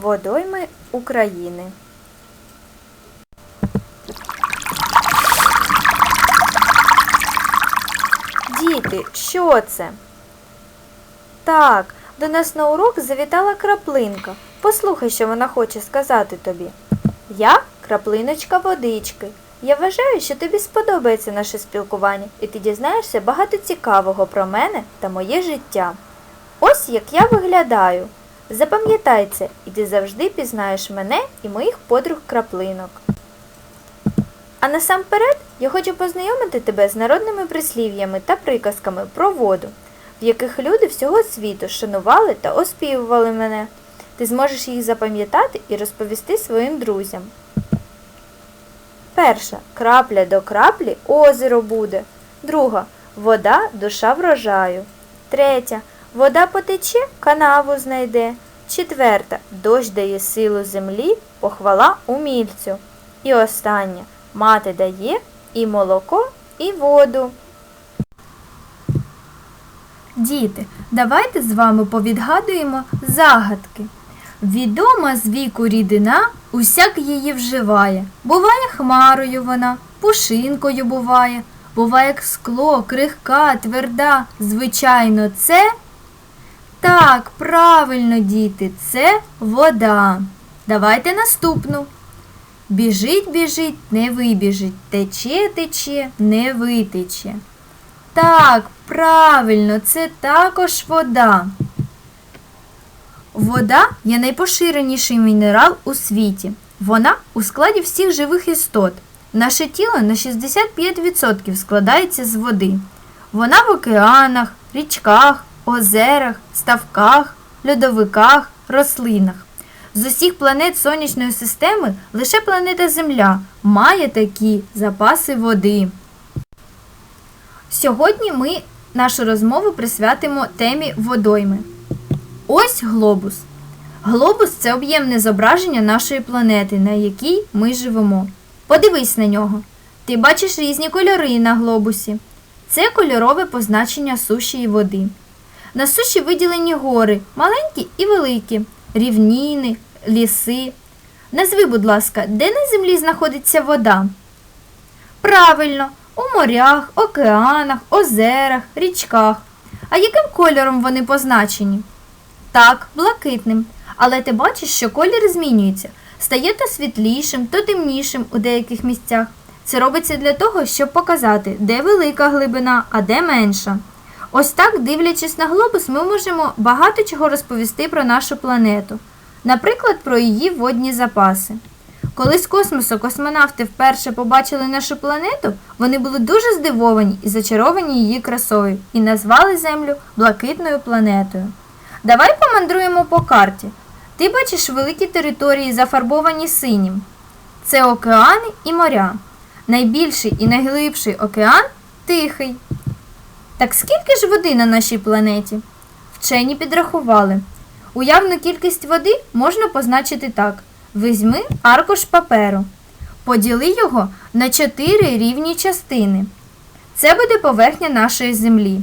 Водойми України. Діти, що це? Так, до нас на урок завітала краплинка. Послухай, що вона хоче сказати тобі. Я краплиночка водички. Я вважаю, що тобі сподобається наше спілкування, і ти дізнаєшся багато цікавого про мене та моє життя. Ось як я виглядаю. Запам'ятай і ти завжди пізнаєш мене і моїх подруг краплинок. А насамперед я хочу познайомити тебе з народними прислів'ями та приказками про воду, в яких люди всього світу шанували та оспівували мене. Ти зможеш їх запам'ятати і розповісти своїм друзям. Перша крапля до краплі озеро буде. Друга вода душа врожаю. Третя вода потече, канаву знайде. Четверта дощ дає силу землі, похвала умільцю. І остання мати дає і молоко, і воду. Діти, давайте з вами повідгадуємо загадки. Відома з віку рідина, усяк її вживає. Буває хмарою вона, пушинкою буває, буває як скло, крихка, тверда. Звичайно, це. Так, правильно, діти, це вода. Давайте наступну. Біжить, біжить, не вибіжить, тече, тече, не витече. Так, правильно, це також вода. Вода є найпоширеніший мінерал у світі. Вона у складі всіх живих істот. Наше тіло на 65% складається з води. Вона в океанах, річках, озерах, ставках, льодовиках, рослинах. З усіх планет сонячної системи лише планета Земля має такі запаси води. Сьогодні ми нашу розмову присвятимо темі водойми. Ось глобус. Глобус це об'ємне зображення нашої планети, на якій ми живемо. Подивись на нього. Ти бачиш різні кольори на глобусі. Це кольорове позначення суші і води. На суші виділені гори, маленькі і великі, рівніни, ліси. Назви, будь ласка, де на землі знаходиться вода? Правильно, у морях, океанах, озерах, річках. А яким кольором вони позначені? Так, блакитним. Але ти бачиш, що колір змінюється. Стає то світлішим, то темнішим у деяких місцях. Це робиться для того, щоб показати, де велика глибина, а де менша. Ось так, дивлячись на глобус, ми можемо багато чого розповісти про нашу планету. Наприклад, про її водні запаси. Коли з космосу космонавти вперше побачили нашу планету, вони були дуже здивовані і зачаровані її красою і назвали Землю блакитною планетою. Давай помандруємо по карті. Ти бачиш великі території, зафарбовані синім. Це океани і моря. Найбільший і найглибший океан тихий. Так скільки ж води на нашій планеті? Вчені підрахували. Уявну кількість води можна позначити так: візьми аркуш паперу, поділи його на чотири рівні частини. Це буде поверхня нашої землі.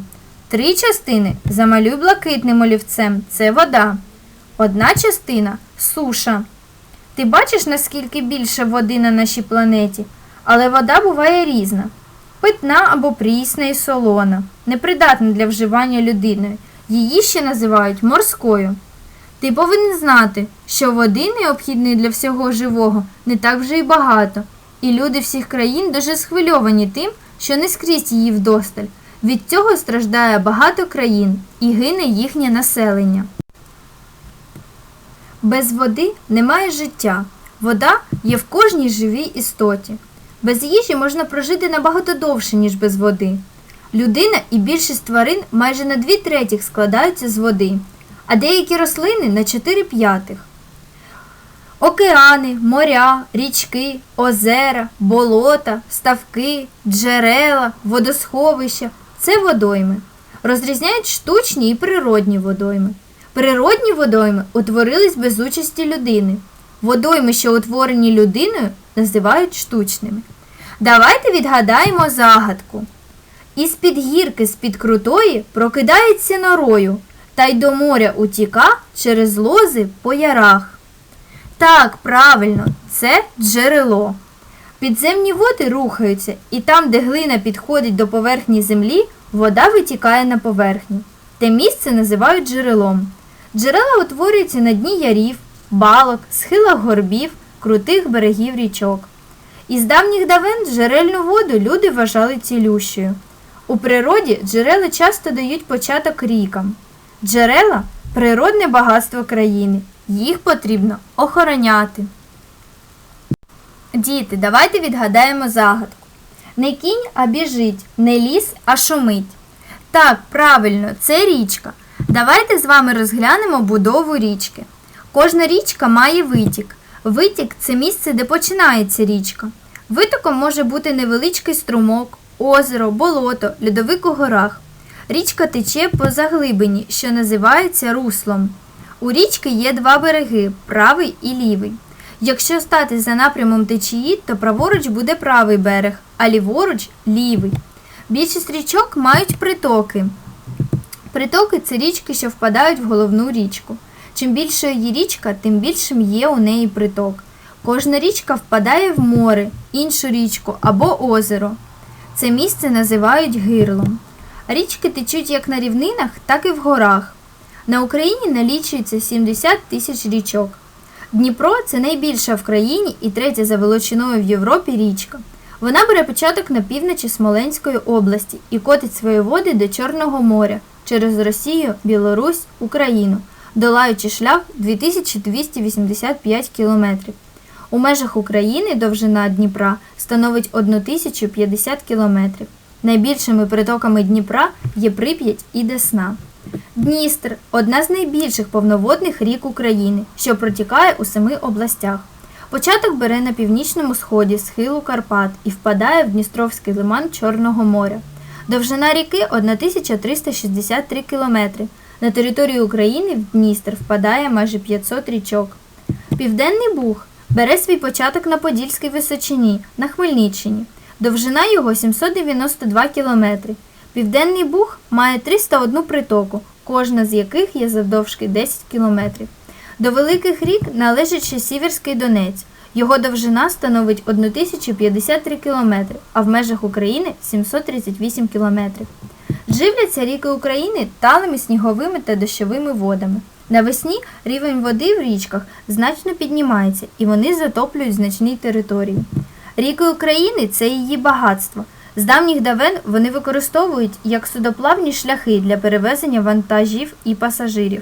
Три частини замалюй блакитним олівцем це вода. Одна частина суша. Ти бачиш, наскільки більше води на нашій планеті, але вода буває різна. Питна або прісна і солона, непридатна для вживання людиною. Її ще називають морською. Ти повинен знати, що води необхідної для всього живого не так вже й багато, і люди всіх країн дуже схвильовані тим, що не скрізь її вдосталь. Від цього страждає багато країн і гине їхнє населення. Без води немає життя. Вода є в кожній живій істоті. Без їжі можна прожити набагато довше, ніж без води. Людина і більшість тварин майже на дві третіх складаються з води, а деякі рослини на 4 п'ятих. Океани, моря, річки, озера, болота, ставки, джерела, водосховища це водойми. Розрізняють штучні і природні водойми. Природні водойми утворились без участі людини. Водойми, що утворені людиною, називають штучними. Давайте відгадаємо загадку. Із-під гірки з-під крутої прокидається норою, та й до моря утіка через лози по ярах. Так, правильно, це джерело. Підземні води рухаються, і там, де глина підходить до поверхні землі, вода витікає на поверхню. Те місце називають джерелом. Джерела утворюються на дні ярів, балок, схилах горбів, крутих берегів річок. Із давніх давен джерельну воду люди вважали цілющою. У природі джерела часто дають початок рікам. Джерела природне багатство країни. Їх потрібно охороняти. Діти, давайте відгадаємо загадку. Не кінь, а біжить, не ліс, а шумить. Так, правильно, це річка. Давайте з вами розглянемо будову річки. Кожна річка має витік. Витік це місце, де починається річка. Витоком може бути невеличкий струмок, озеро, болото, льодовик у горах. Річка тече по заглибині, що називається руслом. У річки є два береги правий і лівий. Якщо стати за напрямом течії, то праворуч буде правий берег, а ліворуч лівий. Більшість річок мають притоки. Притоки це річки, що впадають в головну річку. Чим більша її річка, тим більшим є у неї приток. Кожна річка впадає в море, іншу річку або озеро. Це місце називають гирлом. Річки течуть як на рівнинах, так і в горах. На Україні налічується 70 тисяч річок. Дніпро це найбільша в країні і третя за величиною в Європі річка. Вона бере початок на півночі Смоленської області і котить свої води до Чорного моря через Росію, Білорусь, Україну, долаючи шлях 2285 кілометрів. У межах України довжина Дніпра становить 1050 кілометрів. Найбільшими притоками Дніпра є Прип'ять і Десна. Дністр одна з найбільших повноводних рік України, що протікає у семи областях. Початок бере на північному сході схилу Карпат і впадає в Дністровський лиман Чорного моря. Довжина ріки 1363 кілометри. На території України в Дністр впадає майже 500 річок. Південний Буг бере свій початок на Подільській височині на Хмельниччині. Довжина його 792 кілометри. Південний Буг має 301 притоку, кожна з яких є завдовжки 10 кілометрів. До великих рік належить ще Сіверський Донець. Його довжина становить 1053 кілометри, а в межах України 738 кілометрів. Живляться ріки України талими сніговими та дощовими водами. Навесні рівень води в річках значно піднімається і вони затоплюють значні території. Ріки України це її багатство. З давніх давен вони використовують як судоплавні шляхи для перевезення вантажів і пасажирів.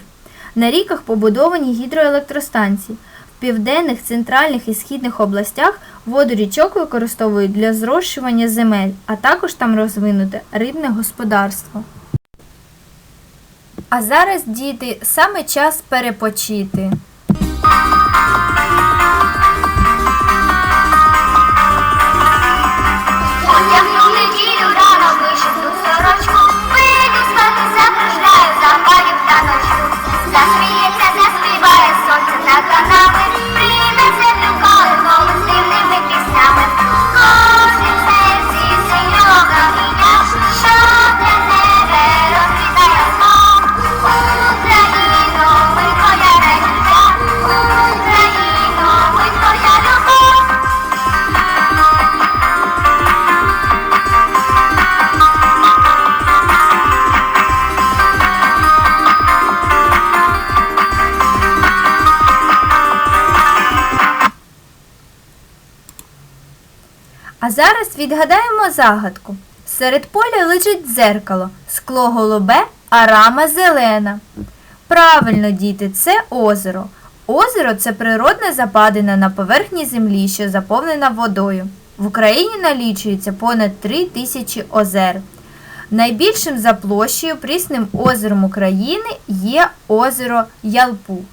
На ріках побудовані гідроелектростанції. Південних, центральних і східних областях воду річок використовують для зрощування земель, а також там розвинуте рибне господарство. А зараз, діти, саме час перепочити. Сорочку, вийду спати, закружляю, запалів та ночу. А зараз відгадаємо загадку. Серед поля лежить дзеркало, скло голубе, а рама зелена. Правильно, діти, це озеро. Озеро це природна западина на поверхні землі, що заповнена водою. В Україні налічується понад 3 тисячі озер. Найбільшим за площею прісним озером України є озеро Ялпуг.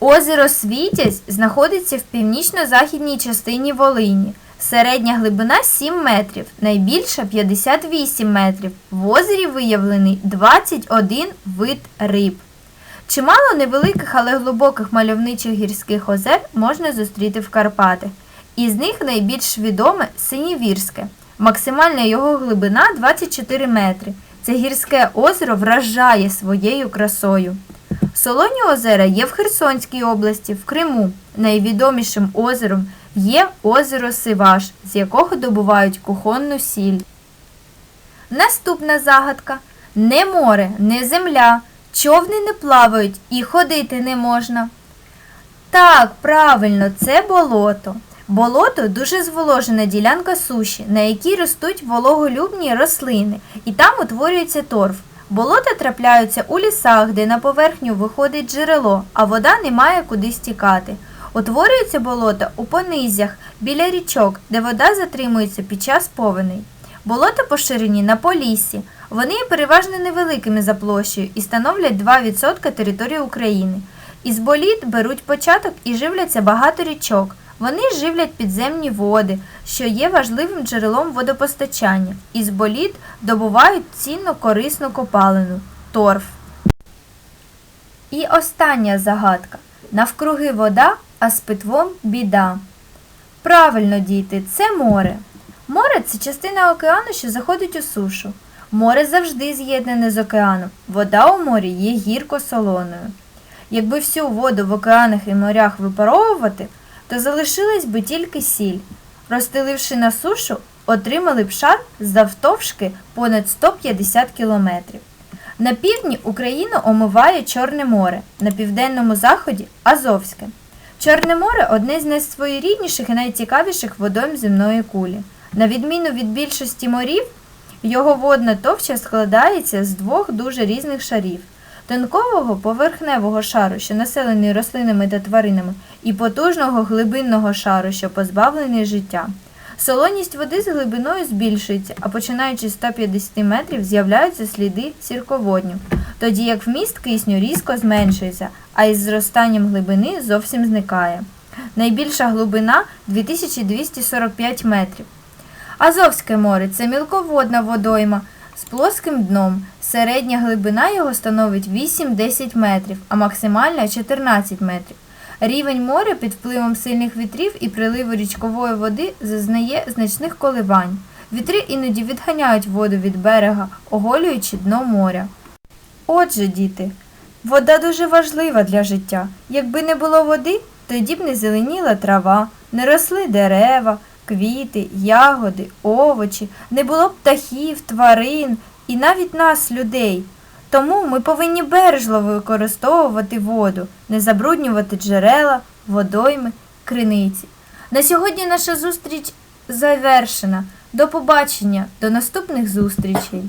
Озеро Світязь знаходиться в північно-західній частині Волині. Середня глибина 7 метрів, найбільша 58 метрів. В озері виявлений 21 вид риб. Чимало невеликих, але глибоких мальовничих гірських озер можна зустріти в Карпатах. Із них найбільш відоме Синівірське. Максимальна його глибина 24 метри. Це гірське озеро вражає своєю красою. Солоні озера є в Херсонській області, в Криму. Найвідомішим озером є озеро Сиваш, з якого добувають кухонну сіль. Наступна загадка. Не море, не земля, човни не плавають і ходити не можна. Так, правильно, це болото. Болото дуже зволожена ділянка суші, на якій ростуть вологолюбні рослини, і там утворюється торф. Болота трапляються у лісах, де на поверхню виходить джерело, а вода не має куди стікати. Утворюються болота у понизях, біля річок, де вода затримується під час повеней. Болота поширені на Поліссі. Вони є переважно невеликими за площею і становлять 2% території України. Із боліт беруть початок і живляться багато річок. Вони живлять підземні води, що є важливим джерелом водопостачання. Із боліт добувають цінну корисну копалину торф. І остання загадка. Навкруги вода, а з питвом біда. Правильно, діти, це море. Море це частина океану, що заходить у сушу. Море завжди з'єднане з океаном. Вода у морі є гірко-солоною. Якби всю воду в океанах і морях випаровувати, то залишилась би тільки сіль. Розстеливши на сушу, отримали б шар завтовшки понад 150 кілометрів. На півдні Україну омиває Чорне море, на південному заході Азовське. Чорне море одне з найсвоєрідніших і найцікавіших водойм земної кулі. На відміну від більшості морів, його водна товща складається з двох дуже різних шарів тонкового поверхневого шару, що населений рослинами та тваринами, і потужного глибинного шару, що позбавлений життя. Солоність води з глибиною збільшується, а починаючи з 150 метрів з'являються сліди сірководню, тоді як вміст кисню різко зменшується, а із зростанням глибини зовсім зникає. Найбільша глибина 2245 метрів. Азовське море це мілководна водойма з плоским дном. Середня глибина його становить 8-10 метрів, а максимальна 14 метрів. Рівень моря під впливом сильних вітрів і приливу річкової води зазнає значних коливань. Вітри іноді відганяють воду від берега, оголюючи дно моря. Отже, діти, вода дуже важлива для життя. Якби не було води, тоді б не зеленіла трава, не росли дерева, квіти, ягоди, овочі, не було б птахів, тварин і навіть нас, людей. Тому ми повинні бережливо використовувати воду, не забруднювати джерела, водойми, криниці. На сьогодні наша зустріч завершена. До побачення, до наступних зустрічей!